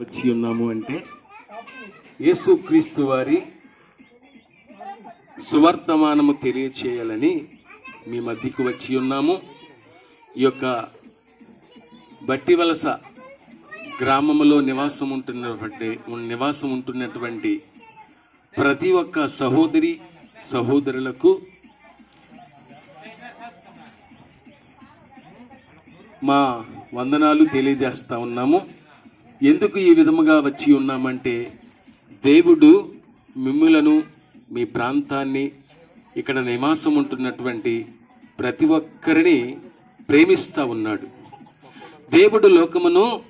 వచ్చి ఉన్నాము అంటే యేసుక్రీస్తు వారి సువర్తమానము తెలియచేయాలని మీ మధ్యకు వచ్చి ఉన్నాము. ఈ యొక్క బట్టి వలస గ్రామంలో నివాసం ఉంటున్నటువంటి నివాసం ఉంటున్నటువంటి ప్రతి ఒక్క సహోదరి సహోదరులకు మా వందనాలు తెలియజేస్తా ఉన్నాము. ఎందుకు ఈ విధముగా వచ్చి ఉన్నామంటే దేవుడు మిమ్ములను మీ ప్రాంతాన్ని ఇక్కడ నివాసం ఉంటున్నటువంటి ప్రతి ఒక్కరిని ప్రేమిస్తూ ఉన్నాడు. దేవుడు లోకమును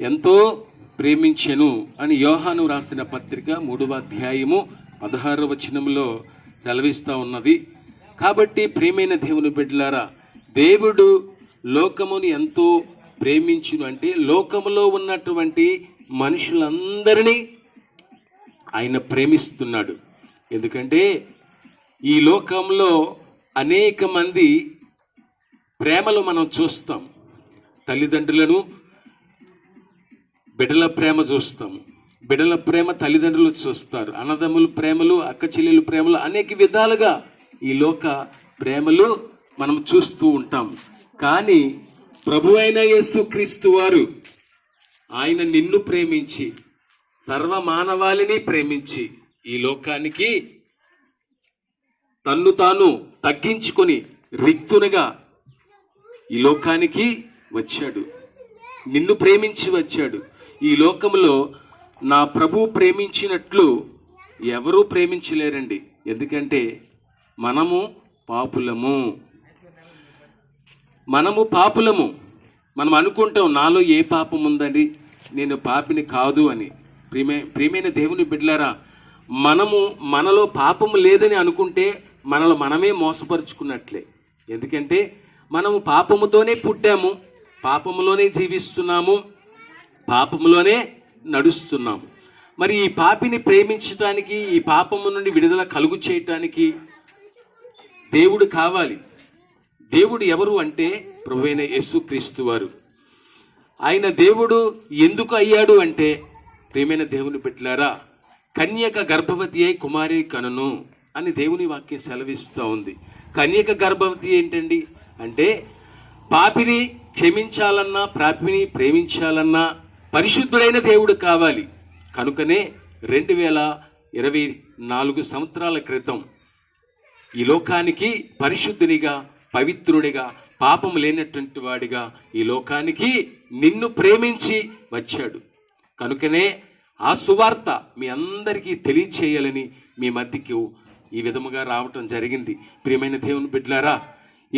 ఎంతో ప్రేమించెను అని యోహాను రాసిన పత్రిక మూడవ అధ్యాయము పదహారవ వచనంలో సెలవిస్తూ ఉన్నది. కాబట్టి ప్రియమైన దేవుని బిడ్డలారా దేవుడు లోకమును ఎంతో ప్రేమించును అంటే లోకంలో ఉన్నటువంటి మనుషులందరినీ ఆయన ప్రేమిస్తున్నాడు. ఎందుకంటే ఈ లోకంలో అనేక మంది ప్రేమలు మనం చూస్తాం. తల్లిదండ్రులను బిడ్డల ప్రేమ చూస్తాం. బిడ్డల ప్రేమ తల్లిదండ్రులు చూస్తారు. అన్నదమ్ములు ప్రేమలు అక్క చెల్లెలు ప్రేమలు అనేక విధాలుగా ఈ లోక ప్రేమలు మనం చూస్తూ ఉంటాం. కానీ ప్రభు అయిన యేసు క్రీస్తు వారు ఆయన నిన్ను ప్రేమించి సర్వ మానవాళిని ప్రేమించి ఈ లోకానికి తన్ను తాను తగ్గించుకొని రిక్తునగా ఈ లోకానికి వచ్చాడు. నిన్ను ప్రేమించి వచ్చాడు. ఈ లోకంలో నా ప్రభు ప్రేమించినట్లు ఎవరూ ప్రేమించలేరండి. ఎందుకంటే మనము పాపులము. మనము పాపులము. మనం అనుకుంటాం నాలో ఏ పాపం ఉందండి? నేను పాపిని కాదు అని. ప్రియమే ప్రియమైన దేవుని బిడ్డలారా మనము మనలో పాపము లేదని అనుకుంటే మనలో మనమే మోసపరుచుకున్నట్లే. ఎందుకంటే మనము పాపముతోనే పుట్టాము పాపములోనే జీవిస్తున్నాము పాపములోనే నడుస్తున్నాము. మరి ఈ పాపిని ప్రేమించటానికి ఈ పాపము నుండి విడుదల కలుగు చేయటానికి దేవుడు కావాలి. దేవుడు ఎవరు అంటే ప్రభువైన యేసుక్రీస్తు వారు. ఆయన దేవుడు ఎందుకు అయ్యాడు అంటే ప్రేమైన దేవుని బిడ్డలారా కన్యక గర్భవతి అయి కుమారి కనును అని దేవుని వాక్యం సెలవిస్తూ ఉంది. కన్యక గర్భవతి ఏంటండి? అంటే పాపిని క్షమించాలన్నా ప్రాపిని ప్రేమించాలన్నా పరిశుద్ధుడైన దేవుడు కావాలి. కనుకనే రెండు వేల ఇరవై నాలుగు సంవత్సరాల క్రితం ఈ లోకానికి పరిశుద్ధునిగా పవిత్రుడిగా పాపం లేనటువంటి వాడిగా ఈ లోకానికి నిన్ను ప్రేమించి వచ్చాడు. కనుకనే ఆ సువార్త మీ అందరికీ తెలియచేయాలని మీ మధ్యకు ఈ విధముగా రావటం జరిగింది. ప్రియమైన దేవుని బిడ్డలారా